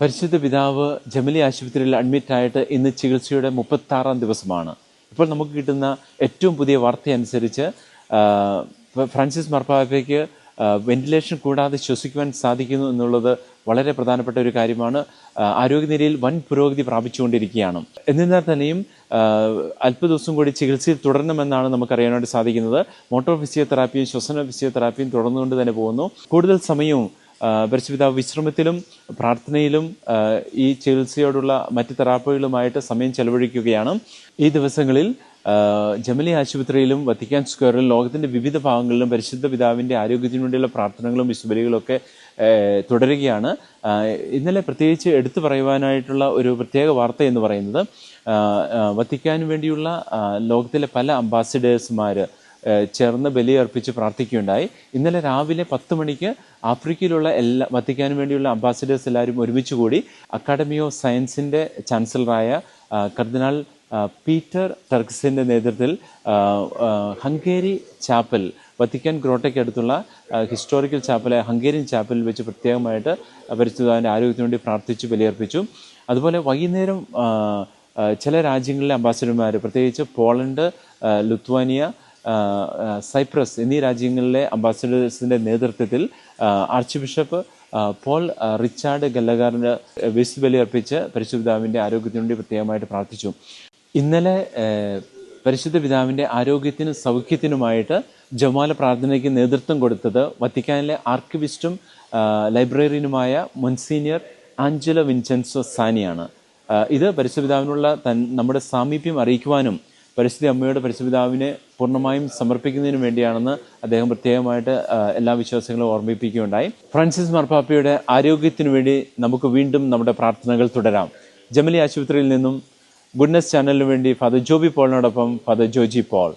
പരിശുദ്ധ പിതാവ് ജമലി ആശുപത്രിയിൽ അഡ്മിറ്റായിട്ട് ഇന്ന് ചികിത്സയുടെ മുപ്പത്താറാം ദിവസമാണ്. ഇപ്പോൾ നമുക്ക് കിട്ടുന്ന ഏറ്റവും പുതിയ വാർത്ത അനുസരിച്ച് ഫ്രാൻസിസ് മർപ്പാപ്പയ്ക്ക് വെന്റിലേഷൻ കൂടാതെ ശ്വസിക്കുവാൻ സാധിക്കുന്നു എന്നുള്ളത് വളരെ പ്രധാനപ്പെട്ട ഒരു കാര്യമാണ്. ആരോഗ്യനിലയിൽ വൻ പുരോഗതി പ്രാപിച്ചുകൊണ്ടിരിക്കുകയാണ്. എന്നിരുന്നാൽ തന്നെയും അല്പ ദിവസം കൂടി ചികിത്സയിൽ തുടരണമെന്നാണ് നമുക്കറിയാനായിട്ട് സാധിക്കുന്നത്. മോട്ടോർ ഫിസിയോതെറാപ്പിയും ശ്വസന ഫിസിയോതെറാപ്പിയും തുടർന്നുകൊണ്ട് തന്നെ പോകുന്നു. കൂടുതൽ സമയവും പരിശുപിതാവ് വിശ്രമത്തിലും പ്രാർത്ഥനയിലും ഈ ചികിത്സയോടുള്ള മറ്റ് തെറാപ്പികളുമായിട്ട് സമയം ചെലവഴിക്കുകയാണ്. ഈ ദിവസങ്ങളിൽ ജമലി ആശുപത്രിയിലും വത്തിക്കാൻ സ്ക്വയറിലും ലോകത്തിന്റെ വിവിധ ഭാഗങ്ങളിലും പരിശുദ്ധ പിതാവിന്റെ ആരോഗ്യത്തിനു വേണ്ടിയുള്ള പ്രാർത്ഥനകളും വിശുബലികളൊക്കെ തുടരുകയാണ്. ഇന്നലെ പ്രത്യേകിച്ച് എടുത്തു പറയുവാനായിട്ടുള്ള ഒരു പ്രത്യേക വാർത്ത എന്ന് പറയുന്നത് ആ, വേണ്ടിയുള്ള ലോകത്തിലെ പല അംബാസിഡേഴ്സുമാർ ചേർന്ന് ബലിയർപ്പിച്ച് പ്രാർത്ഥിക്കുകയുണ്ടായി. ഇന്നലെ രാവിലെ പത്ത് മണിക്ക് ആഫ്രിക്കയിലുള്ള എല്ലാ വത്തിക്കാനും വേണ്ടിയുള്ള അംബാസിഡേഴ്സ് എല്ലാവരും ഒരുമിച്ച് കൂടി അക്കാഡമി ഓഫ് സയൻസിന്റെ ചാൻസലറായ കർദിനാൾ പീറ്റർ ടർക്സിന്റെ നേതൃത്വത്തിൽ ഹംഗേരി ചാപ്പൽ വത്തിക്കാൻ ഗ്രോട്ടയ്ക്ക് അടുത്തുള്ള ഹിസ്റ്റോറിക്കൽ ചാപ്പലായ ഹംഗേരിയൻ ചാപ്പലിൽ വെച്ച് പ്രത്യേകമായിട്ട് പരിസ്ഥിതിന്റെ ആരോഗ്യത്തിനു വേണ്ടി പ്രാർത്ഥിച്ചു ബലിയർപ്പിച്ചു. അതുപോലെ വൈകുന്നേരം ചില രാജ്യങ്ങളിലെ അംബാസിഡർമാർ പ്രത്യേകിച്ച് പോളണ്ട് ലുത്വാനിയ സൈപ്രസ് എന്നീ രാജ്യങ്ങളിലെ അംബാസഡേഴ്സിന്റെ നേതൃത്വത്തിൽ ആർച്ച് ബിഷപ്പ് പോൾ റിച്ചാർഡ് ഗല്ലഗാറിന് വിസ് ബലിയർപ്പിച്ച് പരിശുദ്ധ പിതാവിന്റെ ആരോഗ്യത്തിനു വേണ്ടി പ്രത്യേകമായിട്ട് പ്രാർത്ഥിച്ചു. ഇന്നലെ പരിശുദ്ധ പിതാവിന്റെ ആരോഗ്യത്തിനും സൗഖ്യത്തിനുമായിട്ട് ജമാല പ്രാർത്ഥനയ്ക്ക് നേതൃത്വം കൊടുത്തത് വത്തിക്കാനിലെ ആർക്കിവിസ്റ്റും ലൈബ്രറിയനുമായ മൊൻസീനിയർ ആഞ്ചല വിൻസെൻസോ സാനിയാണ്. ഇത് പരിശുദ്ധ പിതാവിനുള്ള തൻ നമ്മുടെ സാമീപ്യം അറിയിക്കുവാനും പരിശുദ്ധ അമ്മയുടെ പരിശുപിതാവിനെ പൂർണമായും സമർപ്പിക്കുന്നതിന് വേണ്ടിയാണെന്ന് അദ്ദേഹം പ്രത്യേകമായിട്ട് എല്ലാ വിശ്വാസങ്ങളും ഓർമ്മിപ്പിക്കുകയുണ്ടായി. ഫ്രാൻസിസ് മാർപ്പാപ്പയുടെ ആരോഗ്യത്തിനു വേണ്ടി നമുക്ക് വീണ്ടും നമ്മുടെ പ്രാർത്ഥനകൾ തുടരാം. ജമലി ആശുപത്രിയിൽ നിന്നും ഗുഡ്നസ് ചാനലിനു വേണ്ടി ഫാദർ ജോബി പോളിനോടൊപ്പം ഫാദർ ജോജി പോൾ.